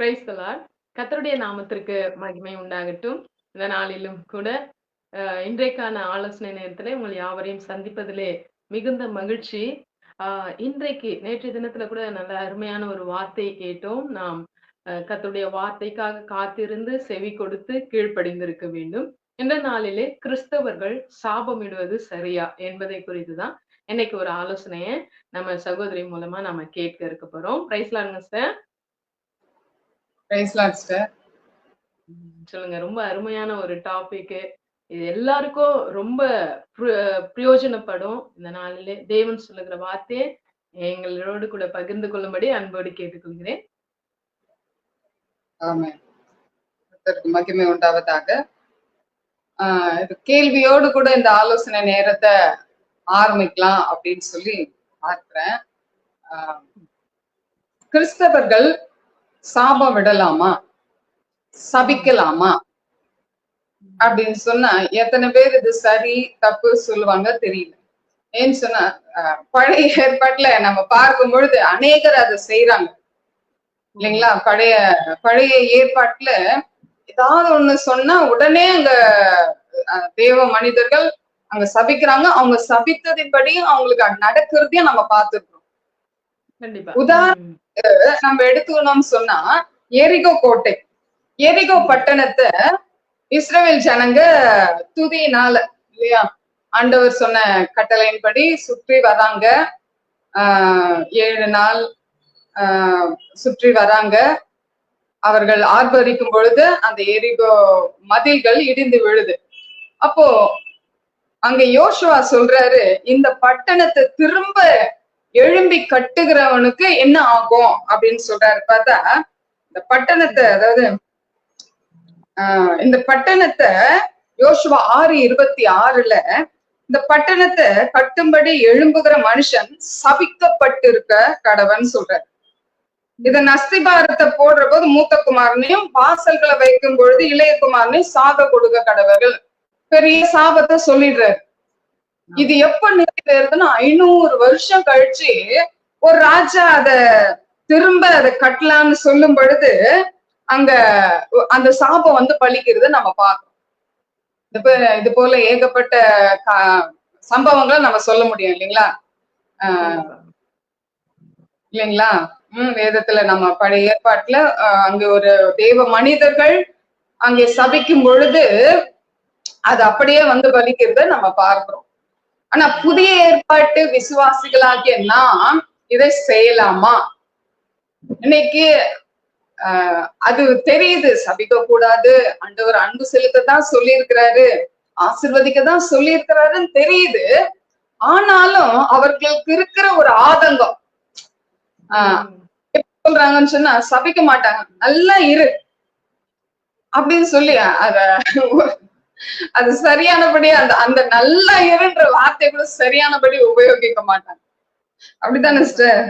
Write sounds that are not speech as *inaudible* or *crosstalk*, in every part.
Price கர்த்தருடைய நாமத்திற்கு மகிமை உண்டாகட்டும். இந்த நாளிலும் கூட இன்றைக்கான ஆலோசனை நேரத்திலே உங்கள் யாவரையும் சந்திப்பதிலே மிகுந்த மகிழ்ச்சி. ஆஹ், இன்றைக்கு நேற்றைய தினத்துல கூட நல்ல அருமையான ஒரு வார்த்தையை கேட்டோம். நாம் கத்தருடைய வார்த்தைக்காக காத்திருந்து செவி கொடுத்து கீழ்ப்படிந்திருக்க வேண்டும். இந்த நாளிலே கிறிஸ்தவர்கள் சாபமிடுவது சரியா என்பதை குறித்துதான் இன்னைக்கு ஒரு ஆலோசனையை நம்ம சகோதரி மூலமா நம்ம கேட்க இருக்க போறோம். பிரைஸ்லாங்க சார் சொல்லுங்க. ரொம்ப அருமையான ஒரு டாபிக் இது எல்லாருக்கும் ரொம்ப பிர- பிரயோஜனப்படும் இந்த நாளிலே. தேவன் சொல்லுகிற வார்த்தையை எங்களோடு கூட பகிர்ந்து கொள்ளும்படி அன்போடு கேட்டுக்கொள்கிறேன். கர்த்தருக்கு மகிமை உண்டாவதாக. ஆஹ் கேள்வியோடு கூட இந்த ஆலோசனை நேரத்தை ஆரம்பிக்கலாம் அப்படின்னு சொல்லி பார்க்கிறேன். கிறிஸ்தவர்கள் சாபம் விடலாமா? சபிக்கலாமா? அப்படின்னு சொன்னா எத்தனை பேர் இது சரி தப்பு சொல்லுவாங்க தெரியல. ஏன்னு சொன்னா பழைய ஏற்பாட்டுல நம்ம பார்க்கும் பொழுது அநேகர் அதை செய்யறாங்க இல்லைங்களா? பழைய பழைய ஏற்பாட்டுல ஏதாவது ஒண்ணு சொன்னா உடனே அங்க தேவ மனிதர்கள் அங்க சபிக்கிறாங்க. அவங்க சபித்ததின்படி அவங்களுக்கு நடக்கிறதையும் நம்ம பார்த்துருக்கோம் கண்டிப்பா. உதாரண- ம், நம்ம எடுத்துக்கணும்னு சொன்னா எரிகோ கோட்டை. எரிகோ பட்டணத்தை இஸ்ரேல் ஜனங்க துதியினால இல்லையா? ஆண்டவர் சொன்ன கட்டளையின்படி சுற்றி வராங்க. ஆஹ் ஏழு நாள் ஆஹ் சுற்றி வராங்க. அவர்கள் ஆர்ப்பரிக்கும் பொழுது அந்த எரிகோ மதில்கள் இடிந்து விழுது. அப்போ அங்க யோசுவா சொல்றாரு இந்த பட்டணத்தை திரும்ப எழும்பி கட்டுகிறவனுக்கு என்ன ஆகும் அப்படின்னு சொல்றாரு. பார்த்தா இந்த பட்டணத்தை அதாவது ஆஹ் இந்த பட்டணத்தை யோசுவா ஆறு இருபத்தி ஆறுல இந்த பட்டணத்தை கட்டும்படி எழும்புகிற மனுஷன் சபிக்கப்பட்டிருக்க கடவன் சொல்றாரு. இத நஸ்திபாரத்தை போடுற போது மூத்த குமாரனையும் வாசல்களை வைக்கும் பொழுது இளைய குமாரனையும் சாக கொடுக்க கடவர்கள் பெரிய சாபத்தை சொல்லிடுறாரு. இது எப்ப நிறைவேறுதுன்னா ஐநூறு வருஷம் கழிச்சு ஒரு ராஜா அத திரும்ப அதை கட்டலாம்னு சொல்லும் பொழுது அங்க அந்த சாபம் வந்து பழிக்கிறது நம்ம பார்க்கிறோம். இது இது போல ஏகப்பட்ட சம்பவங்களை நம்ம சொல்ல முடியும் இல்லைங்களா? ஆஹ் இல்லைங்களா? உம் வேதத்துல நம்ம பழைய ஏற்பாட்டுல அங்க ஒரு தேவ மனிதர்கள் அங்கே சபிக்கும் பொழுது அது அப்படியே வந்து பலிக்கிறத நம்ம பார்க்கிறோம். ஆனா புதிய ஏற்பாட்டு விசுவாசிகளாகிய நாம் இதை செய்யலாமா? இன்னைக்கு ஆஹ் அது தெரியுது. சபிக்க கூடாது அண்டவர் அன்பு செலுத்தத்தான் சொல்லியிருக்கிறாரு. ஆசிர்வதிக்க தான் சொல்லியிருக்கிறாருன்னு தெரியுது. ஆனாலும் அவர்களுக்கு இருக்கிற ஒரு ஆதங்கம் ஆஹ் சொல்றாங்கன்னு சொன்னா சபிக்க மாட்டாங்க. நல்லா இரு. அப்படின்னு சொல்லி அத அது சரியானபடி அந்த அந்த நல்லா இருன்ற வார்த்தை கூட சரியானபடி உபயோகிக்க மாட்டாங்க. அப்படித்தானே சிஸ்டர்?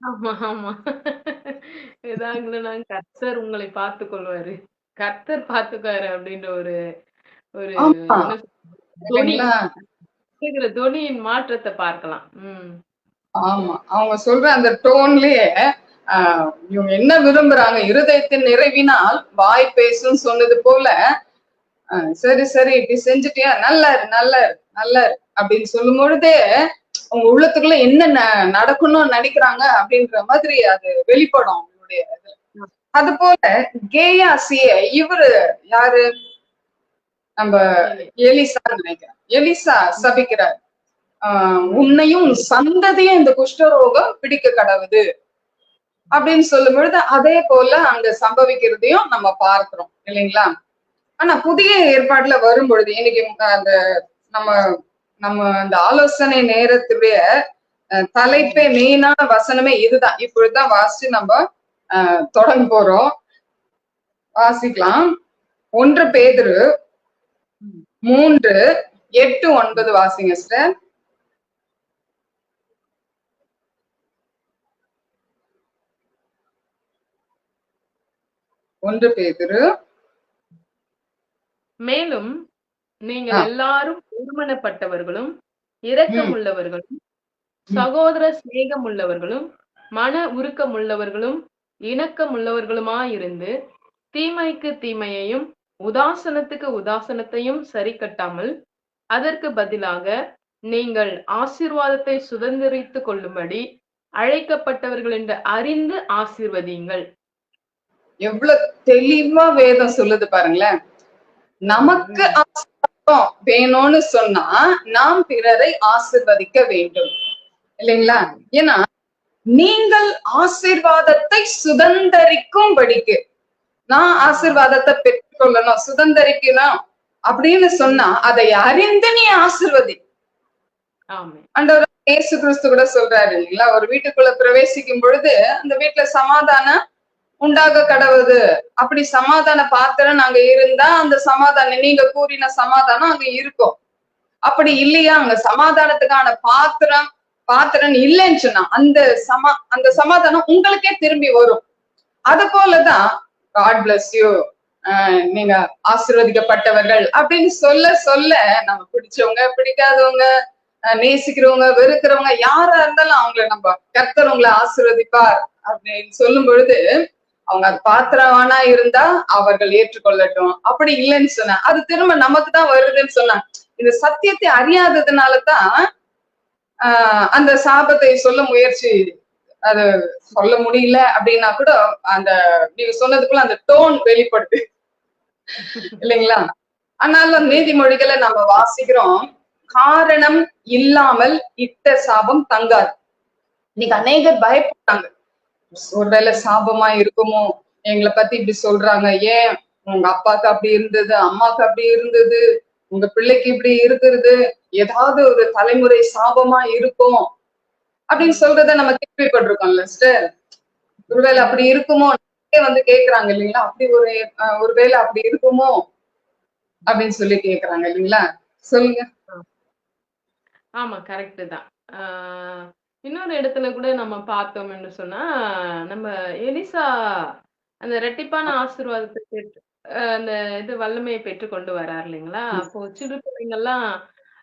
ஆமா ஆமா. ஏதாங்களா கர்த்தர் உங்களை பார்த்து கொள்வாரு கர்த்தர் பார்த்துக்குவாரு அப்படின்ற ஒரு ஒரு தொனியின் மாற்றத்தை பார்க்கலாம். ஆமா. அவங்க சொல்ற அந்த டோன்லயே இவங்க என்ன விரும்புறாங்க? இருதயத்தின் நிறைவினால் வாய் பேசும் சொன்னது போல சரி சரி இப்படி செஞ்சுட்டியா? நல்லா இரு நல்லா இரு நல்லா இரு அப்படின்னு சொல்லும் பொழுதே அவங்க உள்ளத்துக்குள்ள என்ன ந- நடக்கணும்னு நினைக்கிறாங்க அப்படின்ற மாதிரி அது வெளிப்படும் அவங்களுடைய இதுல அது போல கேயாசிய இவரு யாரு? நம்ம எலிசா நினைக்கிறேன். எலிசா சபிக்கிறார். ஆஹ் உன்னையும் சந்ததியும் இந்த குஷ்டரோகம் பிடிக்க கடவுது. அப்படின்னு சொல்லும் பொழுது அதே போல அங்க சம்பவிக்கிறதையும் நம்ம பார்க்கிறோம் இல்லைங்களா? ஆனா புதிய ஏற்பாட்டுல வரும் பொழுது இன்னைக்கு அந்த நம்ம நம்ம அந்த ஆலோசனை நேரத்துடைய தலைப்பே மெயினான வசனமே இதுதான். இப்பொழுதுதான் வாசிச்சு நம்ம தொடங்க போறோம். வாசிக்கலாம். ஒன்று பேதரு மூன்று எட்டு ஒன்பது வாசிங்க சார் ஒன்று பேதரு மேலும் நீங்கள். எல்லாரும் ஒருமனப்பட்டவர்களும் இரக்கமுள்ளவர்களும் ம். சகோதர சிநேகம் உள்ளவர்களும் மன உருக்கம் உள்ளவர்களும் இணக்கம் உள்ளவர்களுமாயிருந்து தீமைக்கு தீமையையும் உதாசனத்துக்கு உதாசனத்தையும் சரி கட்டாமல் அதற்கு பதிலாக நீங்கள் ஆசீர்வாதத்தை சுதந்திரித்துக் கொள்ளும்படி அழைக்கப்பட்டவர்கள் என்று அறிந்து ஆசீர்வதியுங்கள் எவ்வளவு தெளிவா வேதம் சொல்லுது பாருங்களேன் நமக்கு ஆசீர்வாதம் வேணும்னு சொன்னா நாம் பிறரை ஆசிர்வதிக்க வேண்டும். இல்லைங்களா? ஏன்னா நீங்கள் ஆசீர்வாதத்தை சுதந்தரிக்கும்படிக்கு நான் ஆசீர்வாதத்தை பெற்றுக்கொள்ளணும் சுதந்தரிக்கணும் அப்படின்னு சொன்னா அதை அறிந்து நீ ஆசிர்வதி. ஆண்டவர் இயேசு கிறிஸ்து கூட சொல்றாரு இல்லைங்களா? ஒரு வீட்டுக்குள்ள பிரவேசிக்கும் பொழுது அந்த வீட்டுல சமாதானம் உண்டாக கடவுது. அப்படி சமாதான பாத்திரம் நாங்க இருந்தா அந்த சமாதானம் நீங்க கூறின சமாதானம் அங்க இருக்கும். அப்படி இல்லையா? அங்க சமாதானத்துக்கான பாத்திரம் பாத்திரம் இல்லைன்னு சொன்னா அந்த சமா அந்த சமாதானம் உங்களுக்கே திரும்பி வரும். அது போலதான் காட் பிளஸ் யூ நீங்க ஆசீர்வதிக்கப்பட்டவர்கள் அப்படின்னு சொல்ல சொல்ல நம்ம பிடிச்சவங்க பிடிக்காதவங்க அஹ் நேசிக்கிறவங்க வெறுக்கிறவங்க யாரா இருந்தாலும் அவங்கள நம்ம கர்த்தர் உங்களை ஆசீர்வதிப்பார் அப்படின்னு சொல்லும் பொழுது அவங்க அது பாத்திரவானா இருந்தா அவர்கள் ஏற்றுக்கொள்ளட்டும். அப்படி இல்லைன்னு சொன்னா அது திரும்ப நமக்கு தான் வருதுன்னு சொன்னா இந்த சத்தியத்தை அறியாததுனாலதான் ஆஹ் அந்த சாபத்தை சொல்ல முயற்சி அது சொல்ல முடியல அப்படின்னா கூட அந்த நீங்க சொன்னதுக்குள்ள அந்த டோன் வெளிப்படுது. இல்லைங்களா? ஆனாலும் நீதிமொழிகளை நம்ம வாசிக்கிறோம். காரணம் இல்லாமல் இட்ட சாபம் தங்காது. இன்னைக்கு அநேகர் பயப்படுறாங்க. ஒருவேளை சாபமா இருக்குமோ? எங்களை பத்தி இப்படி சொல்றாங்க. ஏன்? உங்க அப்பாக்கு அப்படி இருந்தது அம்மாக்கு அப்படி இருந்தது உங்க பிள்ளைக்கு இப்படி இருக்கிறது ஏதாவது ஒரு தலைமுறை சாபமா இருக்கும் அப்படின்னு சொல்றத நம்ம கேள்விப்பட்டிருக்கோம்ல சிஸ்டர் ஒருவேளை அப்படி இருக்குமோ? வந்து கேக்குறாங்க இல்லைங்களா? அப்படி ஒரு ஒருவேளை அப்படி இருக்குமோ? அப்படின்னு சொல்லி கேக்குறாங்க இல்லைங்களா? சொல்லுங்க. ஆமா கரெக்ட் தான். ஆஹ் இன்னொரு இடத்துல கூட நம்ம பார்த்தோம் என்று சொன்னா நம்ம எலிசா அந்த ரெட்டிப்பான ஆசீர்வாதத்தை பெற்று அந்த இது வல்லமையை பெற்று கொண்டு வரார் இல்லைங்களா? அப்போ சிறு பிள்ளைங்கள்லாம்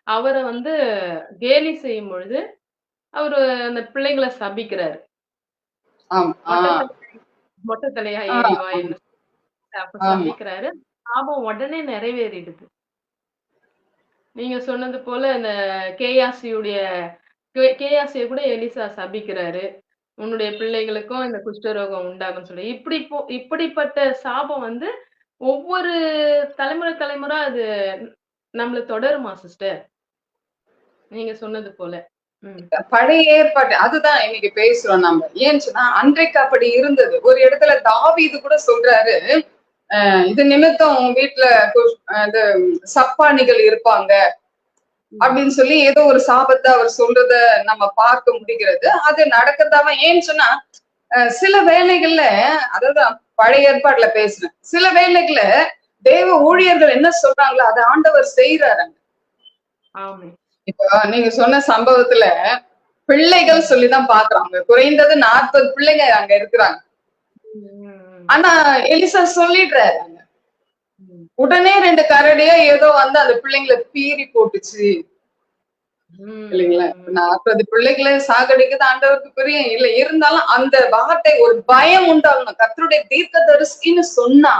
அவரை வந்து கேலி செய்யும் பொழுது அவரு அந்த பிள்ளைங்களை சபிக்கிறாரு. மொட்டை தலையா ஆ, ஏறி வா என்று அப்ப. சபிக்கிறாரு. சாபம் உடனே நிறைவேறிடுது. நீங்க சொன்னது போல இந்த கே கேயாசியை கூட எலிசா சபிக்கிறாரு. உன்னுடைய பிள்ளைகளுக்கும் இந்த குஷ்டரோகம் உண்டாகும் சொல்லி. இப்படி போ இப்படிப்பட்ட சாபம் வந்து ஒவ்வொரு தலைமுறை தலைமுறை அது நம்மள தொடருமா சிஸ்டர் நீங்க சொன்னது போல. பழைய ஏற்பாடு அதுதான் இன்னைக்கு பேசுறோம் நம்ம. ஏன்னு சொன்னா அன்றைக்கு அப்படி இருந்தது. ஒரு இடத்துல தாவி இது கூட சொல்றாரு இது நிமித்தம் உன் வீட்டுல இது சப்பானிகள் இருப்பாங்க. அப்படின்னு சொல்லி ஏதோ ஒரு சாபத்தை அவர் சொல்றத நம்ம பார்க்க முடிகிறது. அது நடக்கிறதாவ ஏன்னு சொன்னா சில வேலைகள்ல அதாவது பழைய ஏற்பாடுல பேசுறேன். சில வேலைகள்ல தேவ ஊழியர்கள் என்ன சொல்றாங்களோ அதை ஆண்டவர் செய்யறாரு ஆமே இப்போ நீங்க சொன்ன சம்பவத்துல பிள்ளைகள் சொல்லிதான் பாக்குறாங்க. குறைந்தது நாற்பது பிள்ளைங்க அங்க இருக்கிறாங்க. ஆனா எலிசா சொல்லிடுறாரு. உடனே ரெண்டு கரடியோ ஏதோ வந்து அந்த பிள்ளைங்களை பீறி போட்டுச்சு. இல்லைங்களா? நாற்பது பிள்ளைகளை சாகடிக்குது ஆண்டவருக்கு பிரியம். இல்ல இருந்தாலும் அந்த வார்த்தை ஒரு பயம் உண்டாகணும். கர்த்தருடைய தீர்க்க தரிசின்னு சொன்னா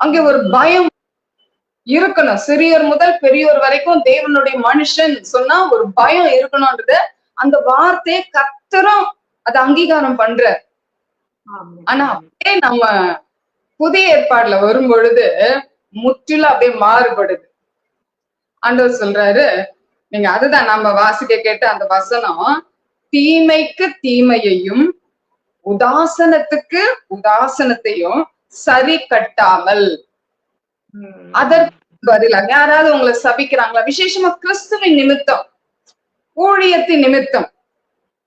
அங்க ஒரு பயம் இருக்கணும். சிறியோர் முதல் பெரியோர் வரைக்கும் தேவனுடைய மனுஷன் சொன்னா ஒரு பயம் இருக்கணும்ன்றத அந்த வார்த்தையை கர்த்தரும் அதை அங்கீகாரம் பண்ற ஆனா. அப்படியே நம்ம புதிய ஏற்பாடுல வரும் பொழுது முற்றிலும் அப்படியே மாறுபடுது. ஆண்டவர் சொல்றாரு நீங்க அதுதான் நம்ம வாசிக்க கேட்ட அந்த வசனம் தீமைக்கு தீமையையும் உதாசனத்துக்கு உதாசனத்தையும் சரி கட்டாமல். அதற்கு பதிலாக யாராவது உங்களை சபிக்கிறாங்களா? விசேஷமா கிறிஸ்துவின் நிமித்தம் ஊழியத்தின் நிமித்தம்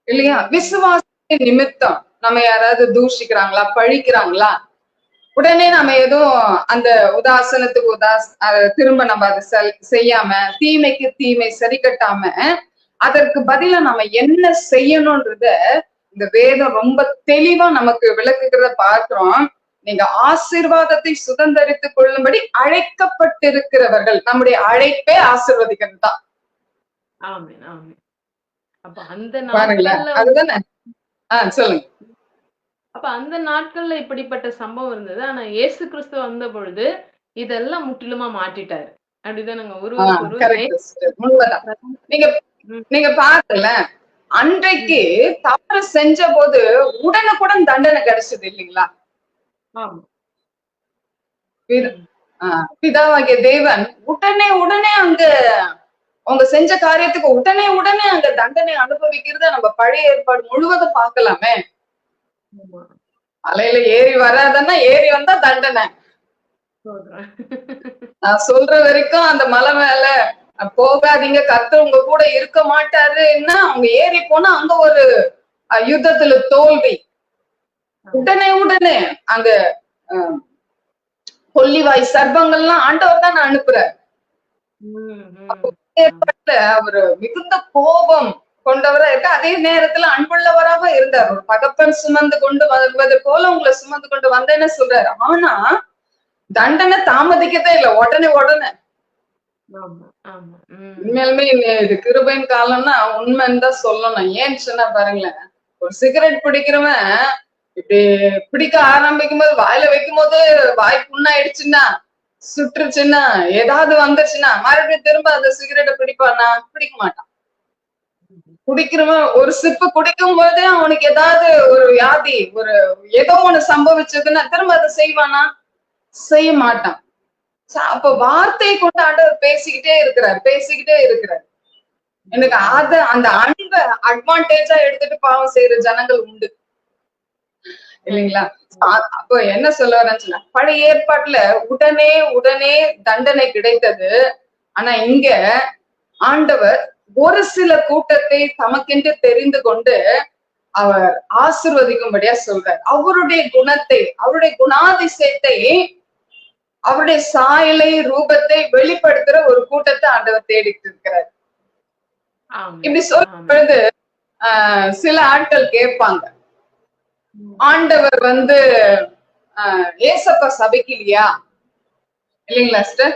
இல்லையா? விசுவாசத்தின் நிமித்தம் நம்ம யாராவது தூஷிக்கிறாங்களா? பழிக்கிறாங்களா? உடனே நம்ம எதுவும் அந்த உதாசனத்துக்கு உதாஸ் திரும்ப நம்ம அதை செய்யாம தீமைக்கு தீமை சரி கட்டாம அதற்கு பதிலா நம்ம என்ன செய்யணும்ன்றத இந்த வேதம் ரொம்ப தெளிவா நமக்கு விளக்குகிறத பார்க்கிறோம். நீங்க ஆசீர்வாதத்தை சுதந்தரித்துக் கொள்ளும்படி அழைக்கப்பட்டிருக்கிறவர்கள். நம்முடைய அழைப்பே ஆசீர்வதிக்கிறது தான். பாருங்களேன். அதுதானே? ஆஹ் சொல்லுங்க. அப்ப அந்த நாட்கள்ல இப்படிப்பட்ட சம்பவம் இருந்தது. ஆனா இயேசு கிறிஸ்து வந்த பொழுது இதெல்லாம் முற்றிலுமா சிஸ்டர் உண்மைதான். நீங்க. நீங்க பாருங்கல அன்றைக்கு தவறு செஞ்ச போது உடனுக்குடன் தண்டனை கிடைச்சது இல்லைங்களா? ஆமா. பித- ஆ, பிதாவாகிய தேவன் உடனே உடனே அங்க அவங்க செஞ்ச காரியத்துக்கு உடனே உடனே அங்க தண்டனை அனுபவிக்கிறத நம்ம பழைய ஏற்பாடு முழுவதும் பார்க்கலாமே. மலையில ஏறி வராதன்னா ஏறி வந்தா தண்டனை. நான் சொல்ற வரைக்கும் அந்த மலை மேல போகாதீங்க கர்த்தர் உங்க கூட இருக்க மாட்டாருன்னா அவங்க ஏறி போனா அங்க ஒரு யுத்தத்துல தோல்வி. உடனே உடனே அங்க கொல்லிவாய் சர்ப்பங்கள்லாம் ஆண்டவர் தான் ம். ஏற்பாட்டுல அவரு மிகுந்த கோபம். கொண்டவரா இருக்க அதே நேரத்துல அன்புள்ளவராக இருந்தார். ஒரு தகப்பன் சுமந்து கொண்டு வருவது போல உங்களை சுமந்து கொண்டு வந்தேன்னு சொல்றாரு. ஆனா தண்டனை தாமதிக்கதே இல்ல. உடனே உடனே. உண்மையாலுமே இது- கிருபையின் காலம்னா உண்மைன்னு தான் சொல்லணும். ஏன்னு சொன்னா பாருங்களேன். ஒரு சிகரெட் பிடிக்கிறவன் இப்படி பிடிக்க ஆரம்பிக்கும் போது வாயில வைக்கும் போது வாய் புண்ணாயிடுச்சுன்னா சுற்றுச்சுன்னா ஏதாவது வந்துச்சுன்னா மறுபடியும் திரும்ப அந்த சிகரெட்டை பிடிப்பானா? பிடிக்க மாட்டான். குடிக்கிறவன் ஒரு சிப்பு குடிக்கும் போதே அவனுக்கு ஏதாவது ஒரு வியாதி ஒரு ஏதோ ஒண்ணு சம்பவிச்சதுன்னா திரும்ப அதை செய்வானா? செய்ய மாட்டான். அப்ப வார்த்தை கொண்டு ஆண்டவர் பேசிக்கிட்டே இருக்கிறார் பேசிக்கிட்டே இருக்கிறார். எனக்கு அத அந்த அன்பை அட்வான்டேஜா எடுத்துட்டு பாவம் செய்யற ஜனங்கள் உண்டு. இல்லைங்களா? அப்போ என்ன சொல்ல வரேன்னு சொன்னா பழைய ஏற்பாட்டுல உடனே உடனே தண்டனை கிடைத்தது. ஆனா இங்க ஆண்டவர் ஒரு சில கூட்டத்தை தமக்கென்று தெரிந்து கொண்டு அவர் ஆசிர்வதிக்கும்படியா சொல்றார். அவருடைய குணத்தை அவருடைய குணாதிசயத்தை அவருடைய சாயலை ரூபத்தை வெளிப்படுத்துற ஒரு கூட்டத்தை ஆண்டவர் தேடிட்டு இருக்கிறார் இப்படி சொல்லும் பொழுது ஆஹ் சில ஆட்கள் கேட்பாங்க. ஆண்டவர் வந்து ஆஹ் ஏசப்பா சபைக்கலையா இல்லைங்களா சிஸ்டர்?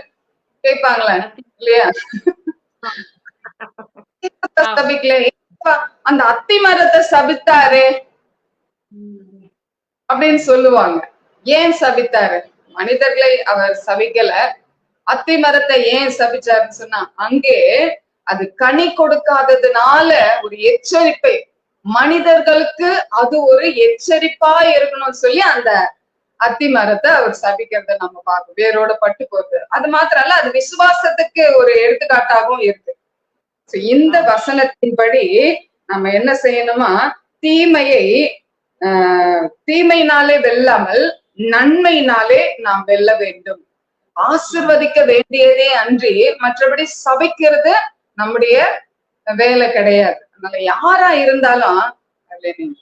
கேட்பாங்களா? இல்லையா? சபிக்கல அந்த அத்தி மரத்தை சபித்தாரு. அப்படின்னு சொல்லுவாங்க. ஏன் சபித்தாரு? மனிதர்களை அவர் சபிக்கல. அத்தி மரத்தை ஏன் சபிச்சாருன்னு சொன்னா அங்கே அது கனி கொடுக்காததுனால ஒரு எச்சரிப்பை. மனிதர்களுக்கு அது ஒரு எச்சரிப்பா இருக்கணும்னு சொல்லி அந்த அத்தி மரத்தை அவர் சபிக்கிறத நம்ம பார்க்கணும் வேரோட பட்டு போகுது. அது மாத்திரம் அல்ல அது விசுவாசத்துக்கு ஒரு எடுத்துக்காட்டாகவும் இருக்கு. இந்த வசனத்தின்படி நம்ம என்ன செய்யணுமா? தீமையை ஆஹ் தீமையினாலே வெல்லாமல் நன்மையினாலே நாம் வெல்ல வேண்டும். ஆசிர்வதிக்க வேண்டியதே அன்றி மற்றபடி சபிக்கிறது நம்முடைய வேலை கிடையாது. அதனால யாரா இருந்தாலும் கர்த்தவங்களை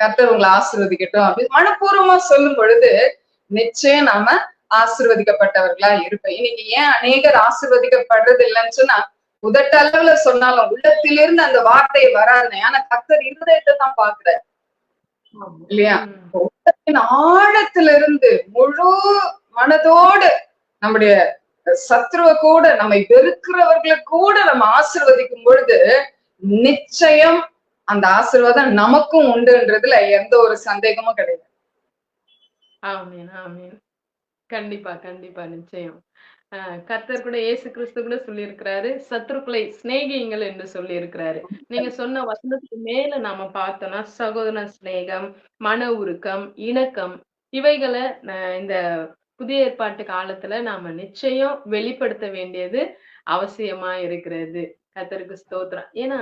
கர்த்தர் உங்களை ஆசிர்வதிக்கட்டும் அப்படின்னு மனப்பூர்வமா சொல்லும் பொழுது நிச்சயம் நாம ஆசிர்வதிக்கப்பட்டவர்களா இருப்பேன் இன்னைக்கு ஏன் அநேகர் ஆசிர்வதிக்கப்படுறது இல்லைன்னு சொன்னா உதட்டளவுல சொன்னாலும் உள்ளத்திலிருந்து அந்த வார்த்தை வராது. ஆனா கர்த்தர் இருதயத்தை தான் பாக்குறாரு. இல்லையா? உள்ளத்தின் ஆழத்திலிருந்து முழு மனதோடு நம்முடைய சத்ருவ கூட நம்மை வெறுக்கிறவர்களை கூட நம்ம ஆசிர்வதிக்கும் பொழுது நிச்சயம் அந்த ஆசீர்வாதம் நமக்கும் உண்டுன்றதுல எந்த ஒரு சந்தேகமும் கிடையாது. ஆமீன் ஆமீன். கண்டிப்பா கண்டிப்பா நிச்சயம். கர்த்தர் கூட இயேசு கிறிஸ்து கூட சொல்லியிருக்கிறாரு சத்துருக்களை சிநேகியுங்கள் என்று சொல்லியிருக்கிறாரு. நீங்க சொன்ன வசனத்துக்கு மேல நாம பார்த்தோம்னா சகோதர சிநேகம் மன உருக்கம் இணக்கம் இவைகளை இந்த புதிய ஏற்பாட்டு காலத்துல நாம நிச்சயம் வெளிப்படுத்த வேண்டியது அவசியமா இருக்கிறது. கர்த்தருக்கு ஸ்தோத்திரம். ஏன்னா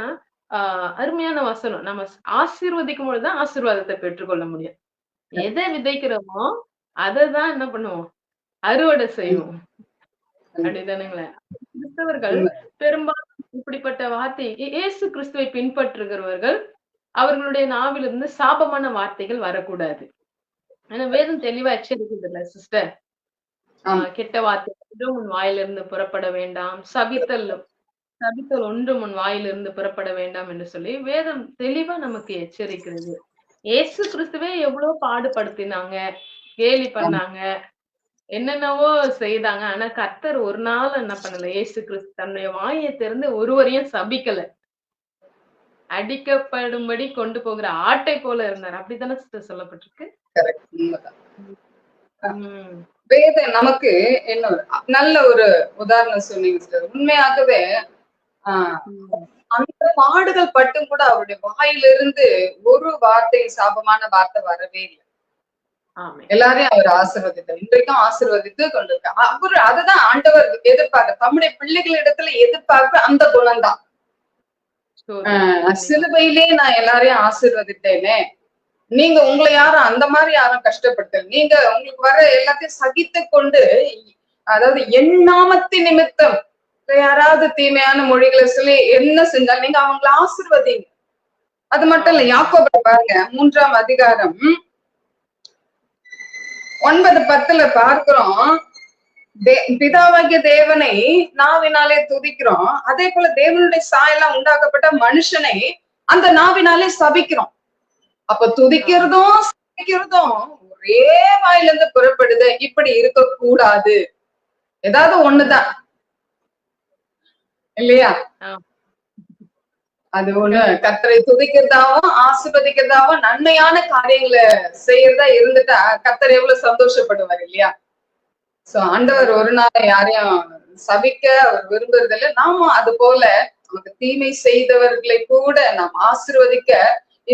ஆஹ் அருமையான வசனம். நம்ம ஆசீர்வதிக்கும் பொழுதுதான் ஆசீர்வாதத்தை பெற்றுக்கொள்ள முடியும். எதை விதைக்கிறோமோ அதை தான் என்ன பண்ணுவோம்? அறுவடை செய்வோம். அப்படிதானுங்களே கிறிஸ்தவர்கள் பெரும்பாலும் இப்படிப்பட்ட வார்த்தை இயே- இயேசு கிறிஸ்துவை பின்பற்றுகிறவர்கள் அவர்களுடைய நாவிலிருந்து சாபமான வார்த்தைகள் வரக்கூடாது. ஆனா வேதம் தெளிவா எச்சரிக்கிறது இல்ல சிஸ்டர். கெட்ட வார்த்தை ஒன்றும் உன் வாயிலிருந்து புறப்பட வேண்டாம். சபித்தல் சபித்தல் ஒன்றும் உன் வாயிலிருந்து புறப்பட வேண்டாம் என்று சொல்லி வேதம் தெளிவா நமக்கு எச்சரிக்கிறது. இயேசு கிறிஸ்துவே எவ்வளவு பாடுபடுத்தினாங்க கேலி பண்ணாங்க என்னென்னவோ செய்தாங்க. ஆனா கர்த்தர் ஒரு நாள் என்ன பண்ணல. இயேசு கிறிஸ்து தன்னுடைய வாயை திறந்து ஒருவரையும் சபிக்கல. அடிக்கப்படும்படி கொண்டு போகிற ஆட்டை போல இருந்தார். அப்படித்தானே சொல்லப்பட்டிருக்கு? வேதம் நமக்கு என்ன நல்ல ஒரு உதாரணம் சொன்னீங்க சார் உண்மையாகவே அந்த பாடுகள் பட்டும் கூட அவருடைய வாயிலிருந்து ஒரு வார்த்தை சாபமான வார்த்தை வரவே இல்லை. எல்லாரையும் அவர் ஆசீர்வதித்தார் இன்றைக்கும் ஆசீர்வதித்து கொண்டிருக்கார். அவர் அதுதான் ஆண்டவர் எதிர்பார்க்க தம்முடைய பிள்ளைகளிடத்துல எதிர்பார்ப்பு அந்த குணம்தான். ஆஹ் சிலுவையிலே நான் எல்லாரையும் ஆசீர்வதித்தேனே. நீங்க உங்களை யாரும் அந்த மாதிரி யாரும் கஷ்டப்படுத்தல. நீங்க உங்களுக்கு வர எல்லாத்தையும் சகித்து கொண்டு அதாவது எண்ணாமத்தின் நிமித்தம் யாராவது தீமையான மொழிகளை சொல்லி என்ன செஞ்சாலும் நீங்க அவங்கள ஆசீர்வதிங்க. அது மட்டும் இல்ல யாக்கோபை பாருங்க மூன்றாம் அதிகாரம் ஒன்பது பத்துல பார்க்கிறோம். பிதாவாகிய தேவனை நாவினாலே துதிக்கிறோம். அதே போல தேவனுடைய சாயலா உண்டாக்கப்பட்ட மனுஷனை அந்த நாவினாலே சபிக்கிறோம். அப்ப துதிக்கிறதும் சபிக்கிறதும் ஒரே வாயிலிருந்து புறப்படுது. இப்படி இருக்க கூடாது ஏதாவது ஒண்ணுதான். இல்லையா? அது ஒண்ணு கத்தரை துதிக்கிறதாவும் ஆசிர்வதிக்கிறதாவும் நன்மையான காரியங்களை செய்யறதா இருந்துட்டா கத்தர் எவ்வளவு சந்தோஷப்படுவார் இல்லையா? சோ ஆண்டவர் ஒரு நாள் யாரையும் சபிக்க அவர் விரும்புறதில்ல. நாமும் அது போல நமக்கு தீமை செய்தவர்களை கூட நாம் ஆசிர்வதிக்க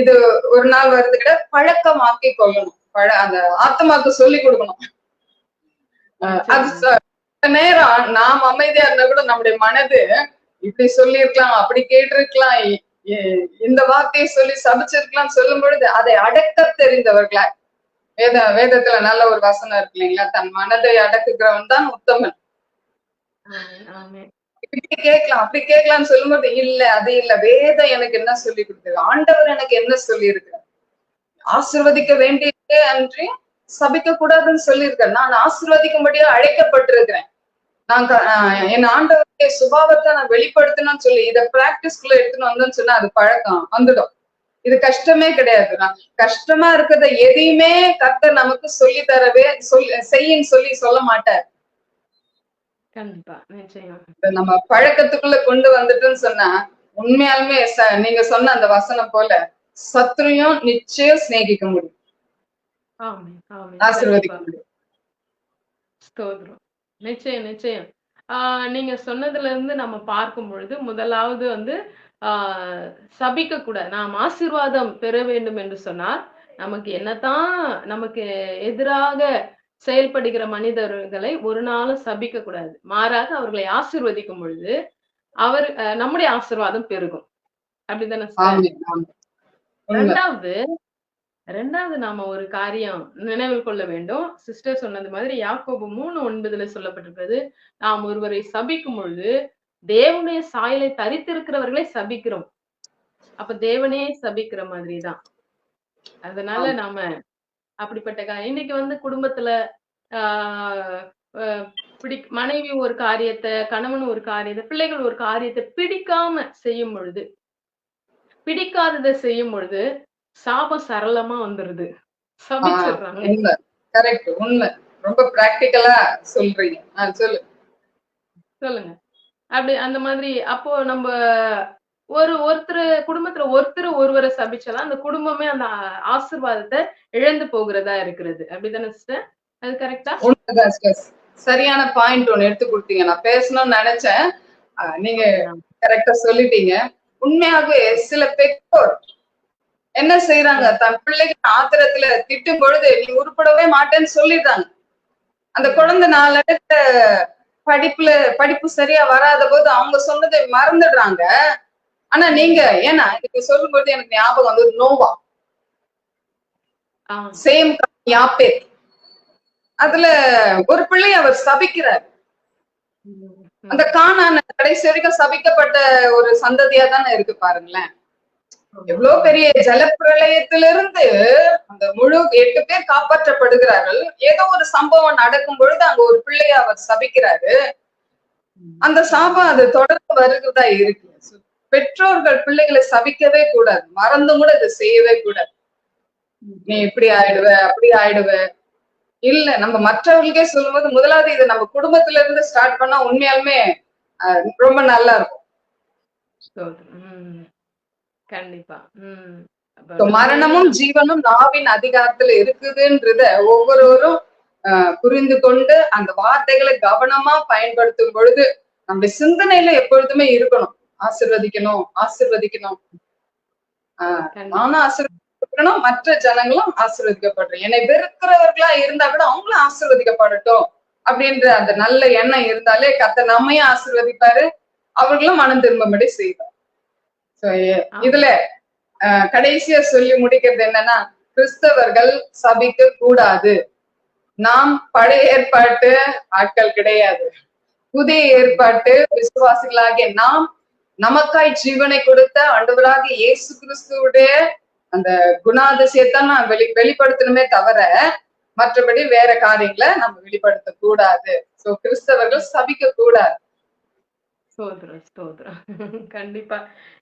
இது ஒரு நாள் வருது கிட்ட பழக்கமாக்கி கொள்ளணும். பழ அந்த ஆத்மாக்கு சொல்லி கொடுக்கணும். அது நேரம் நாம் அமைதியா இருந்தா கூட நம்முடைய மனது இப்படி சொல்லியிருக்கலாம் அப்படி கேட்டிருக்கலாம். இந்த வார்த்தையை சொல்லி சபிச்சிருக்கலாம் சொல்லும் பொழுது அதை அடக்க தெரிந்தவர்களா? வேத வேதத்துல நல்ல ஒரு வசனம் இருக்கு இல்லைங்களா? தன் மனதை அடக்குகிறவன் தான் உத்தமன். இப்படி கேட்கலாம் அப்படி கேட்கலாம்னு சொல்லும்போது இல்ல அது இல்ல. வேதம் எனக்கு என்ன சொல்லி கொடுத்தது ஆண்டவர் எனக்கு என்ன சொல்லி ஆசிர்வதிக்க வேண்டியதே அன்றி சபிக்க கூடாதுன்னு சொல்லியிருக்காரு. நான் ஆசிர்வதிக்கும்படியா அழைக்கப்பட்டிருக்கிறேன். நான் என் ஆண்டவருடைய சுபாவத்தை நான் வெளிப்படுத்தணும்னு சொல்லி இதை பிராக்டிஸ்குள்ள எடுத்துன்னு வந்தேன்னு சொன்னா அது பழக்கம் வந்துடும். இது கஷ்டமே கிடையாது. நான் கஷ்டமா இருக்கிறத எதையுமே கர்த்தர் நமக்கு சொல்லி தரவே சொல்லி செய்யின்னு சொல்லி சொல்ல மாட்டார். நம்ம பழக்கத்துக்குள்ள கொண்டு வந்துட்டோம்னு சொன்னா உண்மையாலுமே நீங்க சொன்ன அந்த வசனம் போல சத்ருயும் நிச்சயம் சிநேகிக்க முடியும். ஆசீர்வதிக்க. முடியும். நிச்சயம் நிச்சயம். ஆஹ் நீங்க சொன்னதுல இருந்து நம்ம பார்க்கும் பொழுது முதலாவது வந்து ஆஹ் சபிக்க கூட. நாம் ஆசீர்வாதம் பெற வேண்டும் என்று சொன்னால் நமக்கு என்னதான் நமக்கு எதிராக செயல்படுகிற மனிதர்களை ஒரு நாளும் சபிக்க கூடாது. மாறாக அவர்களை ஆசீர்வதிக்கும் பொழுது அவர் நம்முடைய ஆசீர்வாதம் பெருகும். அப்படிதானே sister? ஆமென், ஆமென். உண்மை ரெண்டாவது ரெண்டாவது நாம ஒரு காரியம் நினைவில் கொள்ள வேண்டும். சிஸ்டர் சொன்னது மாதிரி யாக்கோபு மூணு ஒன்பதுல சொல்லப்பட்டிருக்கிறது நாம் ஒருவரை சபிக்கும் பொழுது தேவனுடைய சாயலை தரித்திருக்கிறவர்களை சபிக்கிறோம். அப்ப தேவனே சபிக்கிற மாதிரிதான். அதனால. நாம அப்படிப்பட்ட கா- இன்னைக்கு வந்து குடும்பத்துல ஆஹ் பிடி மனைவி ஒரு காரியத்தை கணவன் ஒரு காரியத்தை பிள்ளைகள் ஒரு காரியத்தை பிடிக்காம செய்யும் பொழுது பிடிக்காததை செய்யும் பொழுது சாபம் சரளமா வந்துருது. சபிச்சிடுறாங்க கரெக்ட் உண்மை. ரொம்ப பிராக்டிக்கலா சொல்றீங்க. சொல்லு. சொல்லுங்க. அப்படி அந்த மாதிரி அப்போ நம்ம ஒரு ஒருத்தர் குடும்பத்துல ஒருத்தர் ஒருவரை சபிச்சாதான் அந்த குடும்பமே அந்த ஆசீர்வாதத்தை இழந்து போகிறதா இருக்கிறது. அப்படிதானே சிஸ்டர் அது கரெக்டா. சரியான பாயிண்ட் ஒண்ணு எடுத்து கொடுத்தீங்க. நான் பேசணும்னு நினைச்சேன். நீங்க கரெக்டா சொல்லிட்டீங்க. உண்மையாகவே சில பெற்றோர் என்ன செய்யறாங்க தன் பிள்ளைகள் ஆத்திரத்துல திட்டும் பொழுது நீ உருப்படவே மாட்டேன்னு சொல்லிடுறாங்க. அந்த குழந்தை நாளடைத்த படிப்புல படிப்பு சரியா வராத போது அவங்க சொன்னதை மறந்துடுறாங்க. ஆனா நீங்க ஏன்னா நீங்க சொல்லும்போது எனக்கு ஞாபகம் வந்து நோவா. சேம் யாப்பே. அதுல ஒரு பிள்ளை அவர் சபிக்கிறார். அந்த கானான கடைசி வரைக்கும் சபிக்கப்பட்ட ஒரு சந்ததியா தானே இருக்கு பாருங்களேன். எவ்வளவு பெரிய ஜலப்பிரளயத்திலிருந்து அந்த முழு எட்டு பேர் காப்பாற்றப்படுகிறார்கள். ஏதோ ஒரு சம்பவம் நடக்கும் பொழுது அங்க ஒரு பிள்ளைய அவர் சபிக்கிறாரு. அந்த சாபம் அது தொடர்ந்து வருகிறதா இருக்கு. பெற்றோர்கள் பிள்ளைகளை சபிக்கவே கூடாது. மறந்து கூட இதை செய்யவே கூடாது. நீ இப்படி ஆயிடுவ அப்படி ஆயிடுவ. இல்ல நம்ம மற்றவர்களுக்கே சொல்லும்போது முதலாவது இது நம்ம குடும்பத்துல இருந்து ஸ்டார்ட் பண்ணா உண்மையாலுமே ரொம்ப நல்லா இருக்கும். உம் கண்டிப்பா. மரணமும் ஜீவனும் நாவின் அதிகாரத்துல இருக்குதுன்றத ஒவ்வொருவரும் புரிந்து கொண்டு அந்த வார்த்தைகளை கவனமா பயன்படுத்தும் பொழுது நம்ம சிந்தனையில எப்பொழுதுமே இருக்கணும் ஆசிர்வதிக்கணும் ஆசிர்வதிக்கணும் ஆஹ். நானும் ஆசிர்வதிக்கணும் மற்ற ஜனங்களும் ஆசிர்வதிக்கப்படுறேன் என்னை வெறுக்கிறவர்களா இருந்தா கூட அவங்களும் ஆசிர்வதிக்கப்படட்டும் அப்படின்ற அந்த நல்ல எண்ணம் இருந்தாலே கத்த நம்மையும் ஆசிர்வதிப்பாரு அவர்களும் மனம் திரும்பும்படி செய்வார். இதுல கடைசியா சொல்லி முடிக்கிறது என்னன்னா கிறிஸ்தவர்கள் சபிக்க கூடாது. நாம் பழைய ஏற்பாட்டு ஆட்கள் கிடையாது. புதிய ஏற்பாட்டு விசுவாசிகளாகிய நாம் நமக்காய் ஜீவனை கொடுத்த ஆண்டவராகிய இயேசு கிறிஸ்துவுடைய அந்த குணாதிசயத்தை நான் வெளி வெளிப்படுத்தணுமே தவிர மற்றபடி வேற காரியங்களை நம்ம வெளிப்படுத்த கூடாது சோ கிறிஸ்தவர்கள் சபிக்க கூடாது ஸ்தோத்திரம், ஸ்தோத்திரம். கண்டிப்பா.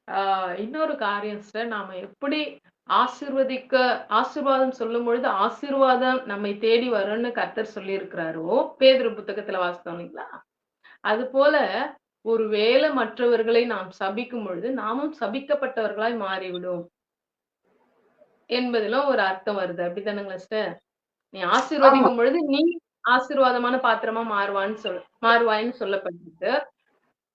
ஆஹ் இன்னொரு காரியம் சிஸ்டர், நாம எப்படி ஆசீர்வதிக்க ஆசீர்வாதம் சொல்லும் பொழுது ஆசீர்வாதம் நம்மை தேடி வரும்னு கர்த்தர் சொல்லியிருக்கிறாரோ பேதுரு புத்தகத்துல வாசித்தோம் இல்லைங்களா? அது போல ஒருவேளை மற்றவர்களை நாம் சபிக்கும் பொழுது நாமும் சபிக்கப்பட்டவர்களாய் மாறிவிடும் என்பதுல ஒரு அர்த்தம் வருது. அப்படித்தானுங்களா சிஸ்டர் நீ ஆசீர்வதிக்கும் பொழுது நீ ஆசீர்வாதமான பாத்திரமா மாறுவான்னு சொல் மாறுவாய்ன்னு சொல்லப்பட்டிருக்கு.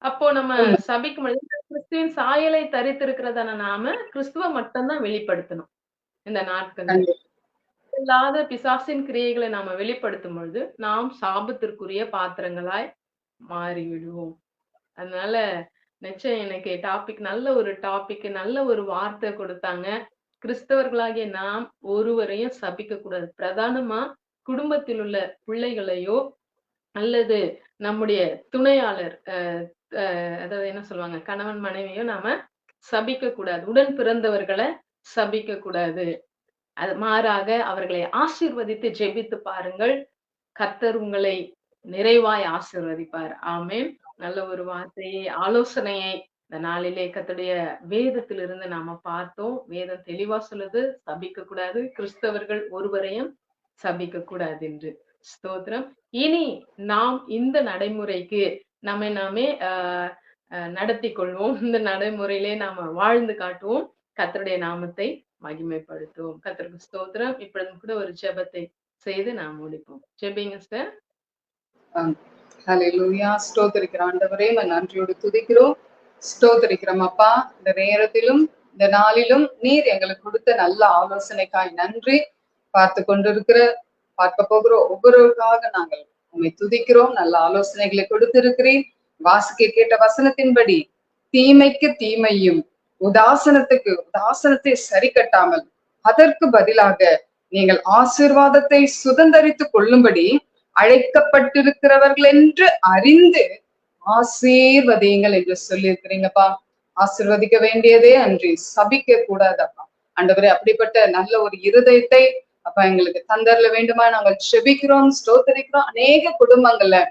அப்போ நம்ம உண்மை. சபிக்கும் பொழுது கிறிஸ்துவின் சாயலை தரித்திருக்கிறதான நாம கிறிஸ்துவ மட்டும்தான் வெளிப்படுத்தணும் இந்த நாட்கள் இல்லாத பிசாசின் கிரியைகளை நாம வெளிப்படுத்தும் பொழுது நாம் சாபத்திற்குரிய பாத்திரங்களாய் மாறிவிடுவோம். அதனால நிச்சயம் எனக்கு டாபிக் நல்ல ஒரு டாபிக் நல்ல ஒரு வார்த்தை கொடுத்தாங்க. கிறிஸ்தவர்களாகிய நாம் ஒருவரையும் சபிக்க கூடாது. பிரதானமா குடும்பத்தில் உள்ள பிள்ளைகளையோ அல்லது நம்முடைய துணையாளர் அஹ், அதாவது என்ன சொல்லுவாங்க கணவன் மனைவியும் நாம சபிக்க கூடாது. உடன் பிறந்தவர்களை சபிக்க கூடாது. அது மாறாக அவர்களை ஆசிர்வதித்து ஜெபித்து பாருங்கள். கத்தர் உங்களை நிறைவாய் ஆசிர்வதிப்பார். ஆமேன். நல்ல ஒரு வார்த்தையை ஆலோசனையை இந்த நாளிலே கத்துடைய வேதத்திலிருந்து நாம பார்த்தோம். வேதம் தெளிவா சொல்லுது சபிக்க கூடாது. கிறிஸ்தவர்கள் ஒருவரையும் சபிக்க கூடாது என்று. ஸ்தோத்திரம். இனி நாம் இந்த நடைமுறைக்கு நம்மை நாமே ஆஹ் நடத்தி கொள்வோம் *laughs* இந்த நடைமுறையிலே நாம வாழ்ந்து காட்டுவோம். கத்தருடைய நாமத்தை மகிமைப்படுத்துவோம். கத்தருக்கு ஸ்தோத்திரம். இப்பொழுதும் கூட ஒரு ஜெபத்தை செய்து நாம் முடிப்போம். ஜெபிங்க சார் ஹலெலூயா ஸ்தோத்திரிக்கிற ஆண்டவரே நான் நன்றியோடு துதிக்கிறோம். ஸ்தோத்திரிக்கிறோம் அப்பா. இந்த நேரத்திலும் இந்த நாளிலும் நீர் எங்களுக்கு கொடுத்த நல்ல ஆலோசனைக்காய் நன்றி. பார்த்து கொண்டிருக்கிற பார்க்க போகிற ஒவ்வொருவருக்காக நாங்கள் உண்மை துதிக்கிறோம். நல்ல ஆலோசனைகளை கொடுத்திருக்கிறேன். வாசிக்க கேட்ட வசனத்தின்படி தீமைக்கு தீமையும் உதாசனத்துக்கு உதாசனத்தை சரி கட்டாமல் அதற்கு பதிலாக நீங்கள் ஆசீர்வாதத்தை சுதந்தரித்துக் கொள்ளும்படி அழைக்கப்பட்டிருக்கிறவர்கள் என்று அறிந்து ஆசீர்வதியுங்கள் என்று சொல்லியிருக்கிறீங்கப்பா. ஆசிர்வதிக்க வேண்டியதே அன்றி சபிக்க கூடாதப்பா அண்டவரே அப்படிப்பட்ட நல்ல ஒரு இருதயத்தை அப்ப எங்களுக்கு தந்தர்ல வேண்டுமா? நாங்கள் செபிக்கிறோம் ஸ்தோத்தரிக்கிறோம். அநேக குடும்பங்கள்ல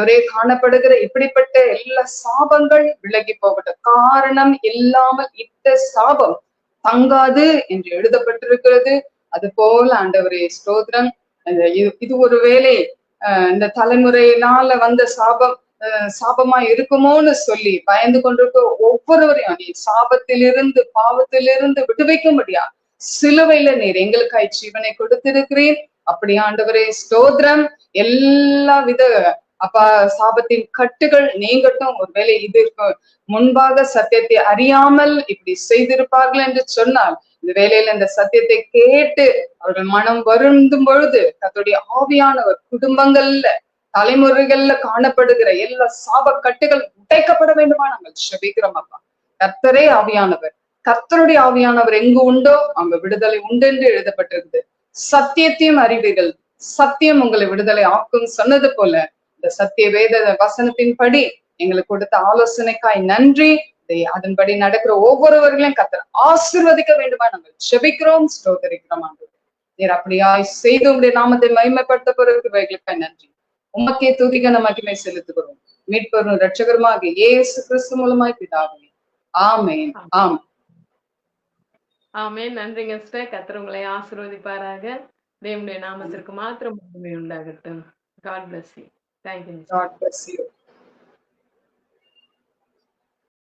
ஒரே காணப்படுகிற இப்படிப்பட்ட எல்லா சாபங்கள் விலகி போகட்டும். காரணம் இல்லாமல் இட்ட சாபம் தங்காது என்று எழுதப்பட்டிருக்கிறது. அது போல ஆண்டவரே ஸ்தோத்திரம். அந்த இது- இது ஒரு வேலை அஹ் இந்த தலைமுறையினால வந்த சாபம் சாபமா இருக்குமோன்னு சொல்லி பயந்து கொண்டிருக்க ஒவ்வொருவரையும் நீ சாபத்திலிருந்து பாவத்திலிருந்து விடுவிக்கும்படியா சிலுவையில நீர் எங்களுக்காய் ஜீவனை கொடுத்திருக்கிறீர் அப்படி ஆண்டவரே ஸ்தோத்ரம் எல்லா வித அப்பா சாபத்தின் கட்டுகள் நீங்கட்டும். ஒருவேளை இது இருக்கும் முன்பாக சத்தியத்தை அறியாமல் இப்படி செய்திருப்பார்கள் என்று சொன்னால் இந்த வேலையில இந்த சத்தியத்தை கேட்டு அவர்கள் மனம் வருந்தும் பொழுது தத்துடைய ஆவியானவர் குடும்பங்கள்ல தலைமுறைகள்ல காணப்படுகிற எல்லா சாப கட்டுகள் உடைக்கப்பட வேண்டுமா? நாங்கள் செபிக்கிறோம் அப்பா. கத்தரே ஆவியானவர். கர்த்தருடைய ஆவியானவர் எங்கு உண்டோ அங்க விடுதலை உண்டு என்று எழுதப்பட்டிருக்குது. சத்தியத்தையும் அறிவீர்கள். சத்தியம் உங்களை விடுதலை ஆக்கும் சொன்னது போல இந்த சத்திய வேத வசனத்தின்படி எங்களுக்கு கொடுத்த ஆலோசனைக்காய் நன்றி. அதன்படி நடக்கிற ஒவ்வொருவர்களையும் கத்தர் ஆசிர்வதிக்க வேண்டுமா? நாங்கள் செபிக்கிறோம் ஸ்தோத்தரிக்கிறோம் நீர் அப்படியாய் செய்து உங்களுடைய நாமத்தை மகிமைப்படுத்த போறவர்களுக்காய் நன்றி. உமக்கே துதிகன மகிமை செலுத்துகிறோம். மீட்பரும் ரட்சகருமாக இயேசு கிறிஸ்து மூலமாய் பிதாவே. ஆமே ஆம். ஆமே நன்றிங்க சிஸ்டர். கத்திர உங்களை ஆசிர்வதிப்பாராக. தேவனுடைய நாமத்திற்கு மாத்திரம் உண்மை உண்டாகட்டும். God bless you thank you God bless you